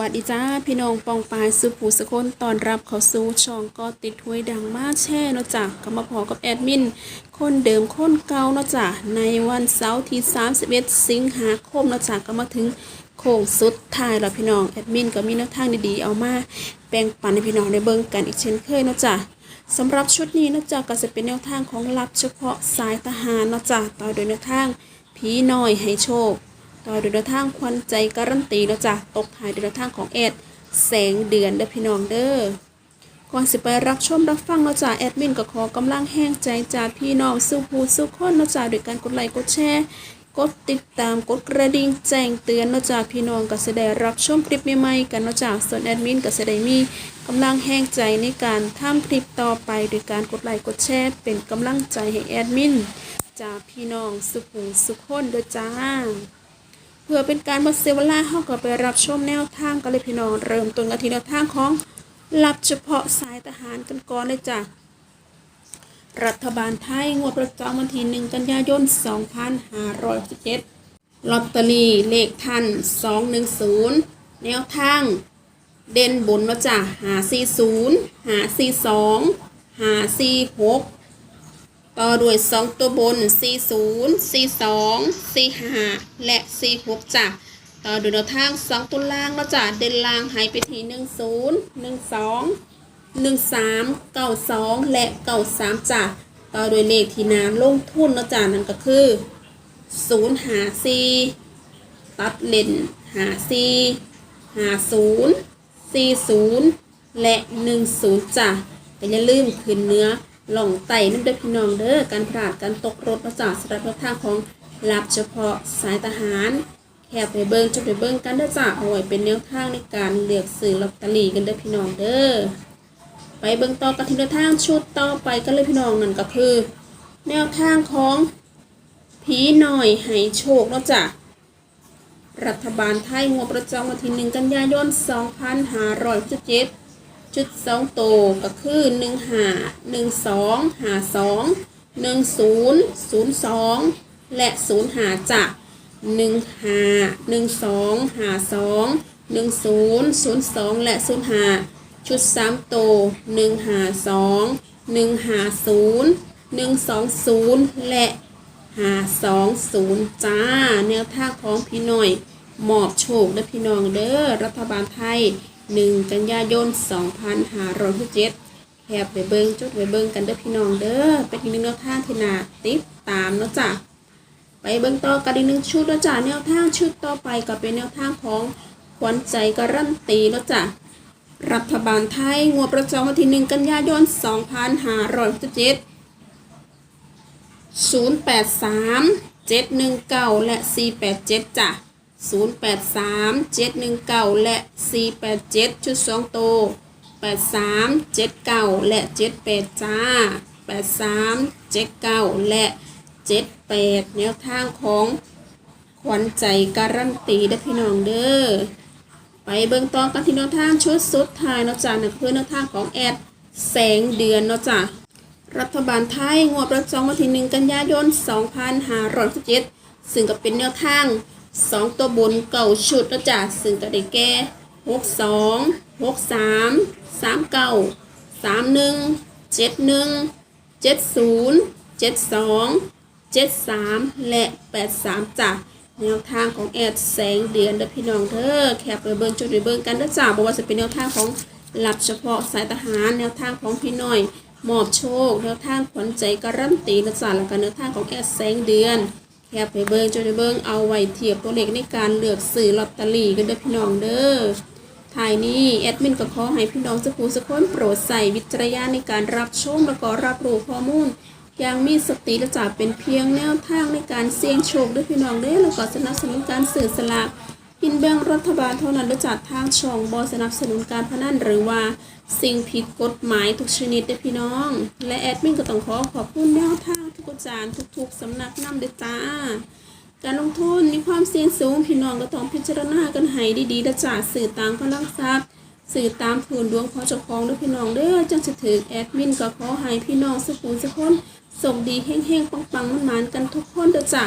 วัสดีจ้าพี่น้องปองปายสุภูสคนตอนรับเขาสู่ช่องก็ติดถ้วยดังมากแช่เนาะจ้ะก็มาพอกับแอดมิน คนเดิมคนเก่าเนาะจ้ะในวันเสาร์ที่ 31 สิงหาคมเนาะจ้ะก็มาถึงโค้งสุดท้ายแล้วพี่น้องแอดมินก็มีแนวทางดีๆเอามาแบ่งปันให้พี่น้องได้เบิ่งกันอีกเช่นเคยเนาะจ้ะสำหรับชุดนี้เนาะจ้ะก็จะเป็นแนวทางของลับเฉพาะสายทหารเนาะจ้ะต่อโดยแนวทางผีน้อยให้โชค ต่อโดยแนทางควันใจการันตีแล้วจ้ะตกท้ายโดยแนทางของแอดแสงเดือนเด้อพี่น้องเด้อก่อนสิไปรับชมรับฟังเนาะจ้ะแอดมินก็ขอกำลังแห้งใจจากพี่น้องสู้ผู้สู้คนเนาะจ้ะโดยการกดไลค์กดแชร์กดติดตามกดกระดิ่งแจ้งเตือนเนาะจ้ะพี่น้องก็จะได้รับชมคลิปใหม่ๆกันเนาะจ้ะส่วนแอดมินก็จะได้มีกำลังแห้งใจในการทำคลิปต่อไปโดยการกดไลค์กดแชร์เป็นกำลังใจให้แอดมินจากพี่น้องสุขุสุขคนเด้อจ้า พื่อเป็นการบัเซเวลาเฮาก็ไปรับชมแนวทางกันเลยพี่น้องเริ่มต้นกันที่แนวทางของรับเฉพาะสายทหารกันก่อนเลยจ้ะรัฐบาลไทยงวดประจำวันที่1กันยายน 2567ลอตเตอรี่เลขทัน 210 แนวทาง เด่นบนเนาะจ้ะ540 542 546 ต่อด้วย 2 ตัวบน 40 42 45 และ 46จ้ะต่อด้วยแนวทาง 2 ตัวล่างแล้วจ้ะเด่นล่างหายไปที่ 10 12 13 92 และ 93จ้ะต่อด้วยเลขที่นาลงทุนแล้วจ้ะนั่นก็คือ0 5 4ตัดเลน5 4 50 40 และ 10จ้ะแต่อย่าลืมขึ้นเนื้อ หล่องไต่น้ำเด้อพี่น้องเด้อการพลาดการตกรถประจาสำหรับแนวทางของลับเฉพาะสายทหารแคบไปเบิ้งจดไปเบิ้งกันเด้อจ้ะเอาไว้เป็นแนวทางในการเลือกซื้อลอตเตอรี่กันเด้อพี่น้องเด้อไปเบิ้งต่อกันที่แนวทางชุดต่อไปกันเลยพี่น้องนั่นก็คือ แนวทางของผีหน่อยให้โชคเนาะจ้ะรัฐบาลไทยงวดประจำวันที่1กันยายน 2567 จุดสองโตก็คือหนึ่งหาหนึ่งสองหาสองหนึ่งศูนย์ศูนย์สองและศูนย์หาจาหนึ่งหาหนึ่งสองหาสองหนึ่งศูนย์ศูนย์สองและศูนย์หาชุดสามโตหนึ่งหาสองหนึ่งหาศูนย์หนึ่งสองศูนย์และหาสองศูนย์จ้าแนวท่าของพี่หน่อยหมอบโชคและพี่น้องเด้อรัฐบาลไทย 1 กันยายน 2567แคบไปเบิงจดไปเบิงกันเด้อพี่น้องเด้อเป็นอีกหนึ่งแนวทางที่น่าติดตามเนาะจ้ะไปเบิงต่อกันอีกหนึ่งชุดแล้วจ้ะแนวทางชุดต่อไปก็เป็นแนวทางของขวัญใจการันตีแล้วจ้ะรัฐบาลไทยงวดประจำวันที่ 1 กันยายน 2567 083 719 และ 487จ้ะ 083 719 และ 487 ชุด2โต83 79 และ 78 จ้า 83 79 และ 78 แนวทางของขวัญใจการันตีได้พี่น้องเด้อ ไปเบิ่งต่อกันที่แนวทางชุดสุดท้ายเนาะจ้ะนั่นคือแนวทางของแอดแสงเดือนเนาะจ้ะรัฐบาลไทยงวดประจำวันที่ 1 กันยายน 2567 ซึ่งก็เป็นแนวทาง 2ตัวบนเก่าชุดแล้วจ้ะซึ่งก็ได้แก่62 63 39 31 71 70 72 73และ83จ้ะแนวทางของแอดแสงเดือนเด้อพี่น้องเด้อแคปไปเบิ่งจุดไปเบิ่งกันเด้อจ้าบอกว่าจะเป็นแนวทางของหลับเฉพาะสายทหารแนวทางของพี่น้อยมอบโชคแนวทางขวัญใจการันตีนะจ๊ะแล้วก็แนวทางของแอดแสงเดือน แคปไปเบิ่งจุดไปเบิ่งเอาไว้เทียบตัวเลขในการเลือกซื้อลอตเตอรี่กันเด้อพี่น้องเด้อทายนี้แอดมินก็ขอให้พี่น้องสักผู้สักคนโปรดใส่วิจารณญาณในการรับชมและก็รับรู้ข้อมูลย่างมีสติและจะเป็นเพียงแนวทางในการเสี่ยงโชคด้วยพี่น้องเด้อแล้วก็สนับสนุนการสื่อสลากกินแบ่งรัฐบาลเท่านั้นและจากทางช่องบอสนับสนุนการพนันหรือว่าสิ่งผิดกฎหมายทุกชนิดเด้อพี่น้อง และแอดมินก็ต้องขอขอบคุณแนวทาง ทุกอาจารย์ทุกๆสำนักนำเด้อจ้า การลงทุนมีความเสี่ยงสูงพี่น้องก็ต้องพิจารณากันให้ดีๆและจ่าสื่อตามกำลังทรัพย์สื่อตามผืนดวงของเจ้าของด้วยพี่น้องเด้อจังสิถือแอดมินก็ขอให้พี่น้องสุขุมสุขคนส่งดีเฮงๆปังๆมันๆกันทุกคนเด้อจ้ะ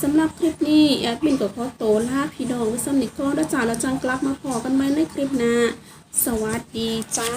สำหรับคลิปนี้แอดมินก็ขอโตลาพี่น้องไว้สำนิทก่อนแล้จ้าแล้วจังกลับมาพอกันไหมในคลิปหน้าสวัสดีจ้า